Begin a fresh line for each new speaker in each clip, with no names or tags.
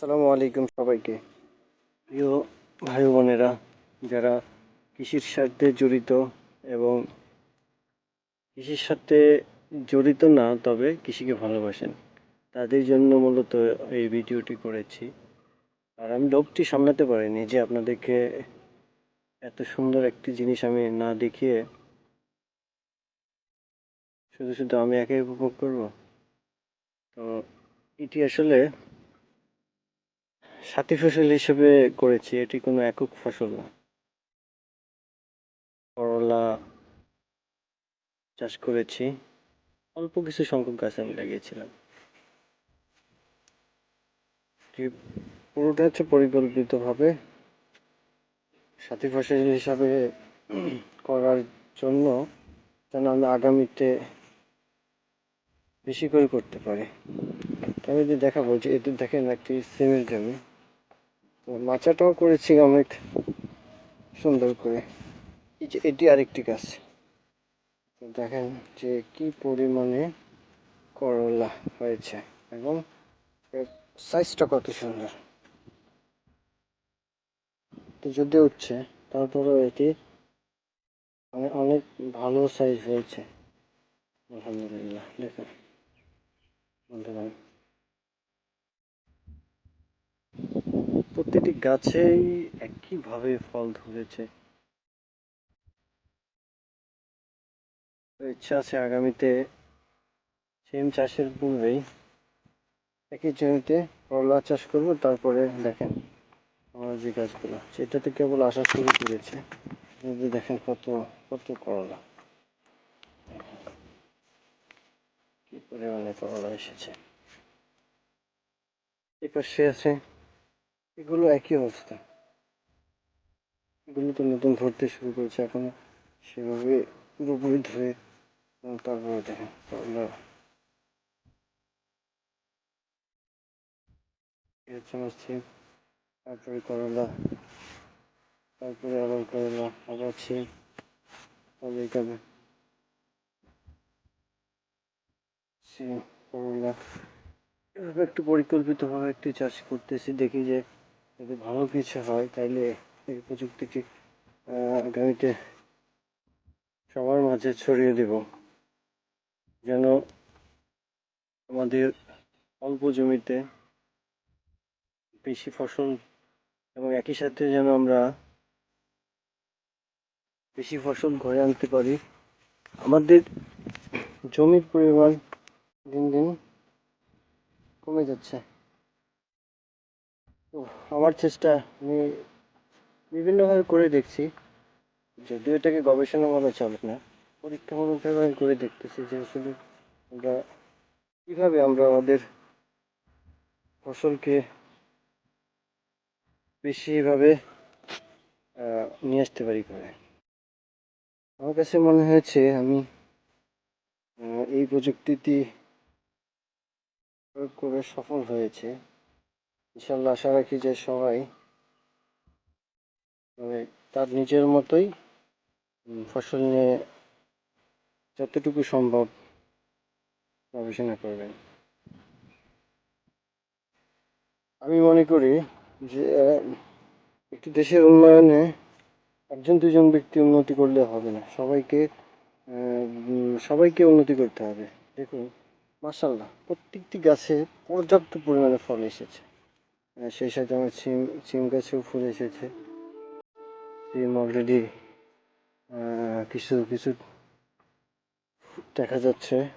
আসসালামু আলাইকুম সবাইকে। প্রিয় ভাই বোনেরা, যারা কৃষির সাথে জড়িত এবং কৃষির সাথে জড়িত না, তবে কৃষিকে ভালোবাসেন, তাদের জন্য মূলত এই ভিডিওটি করেছি। আর আমি লোকটি সামলাতে পারিনি যে আপনাদেরকে এত সুন্দর একটি জিনিস আমি না দেখিয়ে শুধু শুধু আমি একাই উপভোগ করব। তো এটি আসলে সাথী ফসল হিসেবে করেছি, এটি কোনো একক ফসল না। করলা চাষ করেছি, অল্প কিছু সংখ্যক গাছ আমি লাগিয়েছিলাম। পুরোটা হচ্ছে পরিকল্পিতভাবে সাথী ফসল হিসাবে করার জন্য যেন আমরা আগামীতে বেশি করে করতে পারি। আমি যদি দেখাবো যে এতে দেখেন একটি সিমের জমি। মাচাটাও করেছি অনেক সুন্দর করে। এই যে এটি আরেকটি গাছ। দেখেন যে কি পরিমাণে করলা হয়েছে এবং সাইজটা কত সুন্দর। যদি উঠছে তারপরেও এটি মানে অনেক ভালো সাইজ হয়েছে। আলহামদুলিল্লাহ, দেখুন। বন্ধুগণ প্রতিটি গাছেই একইভাবে ফল ধরেছে। ইচ্ছা আছে আগামীতে সিম চাষের পূর্বেই একই জমিতে করলা চাষ করব। তারপরে দেখেন আমার যে গাছগুলো, সেটাতে কেবল আসা শুরু করেছে। দেখেন কত কত করলা। কি পরিমাণে করলা এসেছে। এপাশে আছে এগুলো একই অবস্থা। এগুলো তো নতুন ধরতে শুরু করেছে, এখনও সেভাবে পুরোপুরি ধরে তারপরে দেখেন করলা তারপরে করলা, তারপরে আবার করলা, আবার সিম তারপরে এখানে করলা। এভাবে একটু পরিকল্পিতভাবে একটি চাষ করতেছি, দেখি যে যদি ভালো কিছু হয় তাইলে এই প্রযুক্তিটি আহ, আগামীতে সবার মাঝে ছড়িয়ে দেব। যেন আমাদের অল্প জমিতে বেশি ফসল এবং একই সাথে যেন আমরা বেশি ফসল ঘরে আনতে পারি। আমাদের জমির পরিমাণ দিন দিন কমে যাচ্ছে। আমার চেষ্টা, আমি বিভিন্নভাবে করে দেখছি। যদিও এটাকে গবেষণা গবেষণাভাবে চলে না, পরীক্ষামূলকভাবে আমি করে দেখতেছি যে আসলে আমরা কীভাবে আমরা আমাদের ফসলকে বেশিভাবে নিয়ে আসতে পারি করে। আমার কাছে মনে হয়েছে আমি এই প্রযুক্তিটি প্রয়োগ করে সফল হয়েছে। ইনশাল্লাহ আশা রাখি যে সবাই মানে তার নিজের মতোই ফসল নিয়ে যতটুকু সম্ভব গবেষণা করবেন। আমি মনে করি যে, একটি দেশের উন্নয়নে একজন দুজন ব্যক্তি উন্নতি করলে হবে না। সবাইকে সবাইকে উন্নতি করতে হবে। দেখুন মাসাল্লাহ প্রত্যেকটি গাছে পর্যাপ্ত পরিমাণে ফল এসেছে। সেই সাথে আমার সিম সিম গাছেও ফুল এসেছে। সিম অলরেডি কিছু কিছু দেখা যাচ্ছে।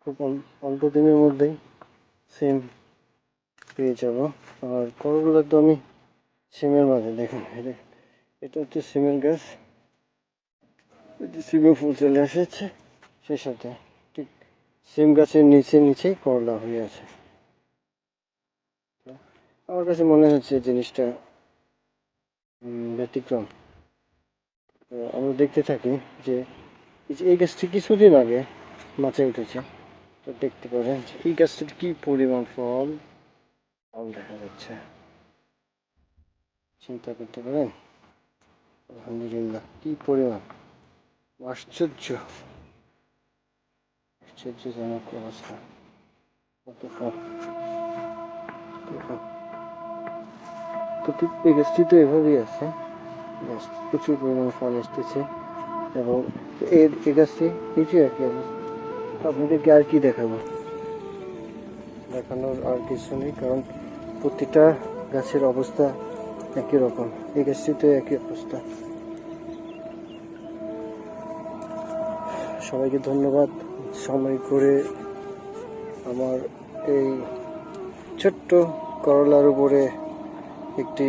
খুব অল- অল্প দিনের মধ্যেই সিম পেয়ে যাব। আর করগুলো তো আমি সিমের মাঝে, দেখুন এটা হচ্ছে সিমের গাছ সিমে ফুল চলে এসেছে, সেই সাথে, ঠিক, সিম গাছের নিচে, নিচেই করলা হয়ে আছে। আমার কাছে মনে হচ্ছে জিনিসটা ব্যতিক্রম। আমরা দেখতে থাকি যে এই গাছটি কিছুদিন আগে মাছে উঠেছে। তো দেখতে পারেন এই গাছটির কি পরিমাণ ফল ফল দেখা যাচ্ছে। চিন্তা করতে পারেন? আলহামদুলিল্লাহ, কি পরিমাণ? আশ্চর্য। আশ্চর্যজনক অবস্থা। কত ফল দেখুন প্রতি এই গাছটি তো এভাবেই আছে। প্রচুর পরিমাণে ফল আসতেছে এবং এর এই গাছটি নিচে কি অবস্থা আপনাদেরকে আর কি দেখাবো? দেখানোর আর কিছু নেই, কারণ প্রতিটা গাছের অবস্থা একই রকম। এই গাছটিতে একই অবস্থা। সবাইকে ধন্যবাদ। সময় করে আমার এই ছোট্ট করলার উপরে একটি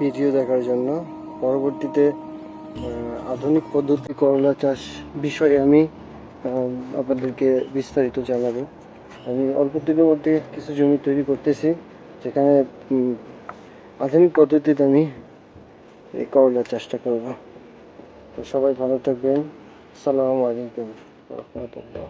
ভিডিও দেখার জন্য। পরবর্তীতে আধুনিক পদ্ধতি করলা চাষ বিষয়ে আমি আপনাদেরকে বিস্তারিত জানাব। আমি অল্প দিনের মধ্যে কিছু জমি তৈরি করতেছি, যেখানে আধুনিক পদ্ধতিতে আমি এই করলা চাষটা করব। তো সবাই ভালো থাকবেন। আসসালামু আলাইকুম রহমতুল্লাহ।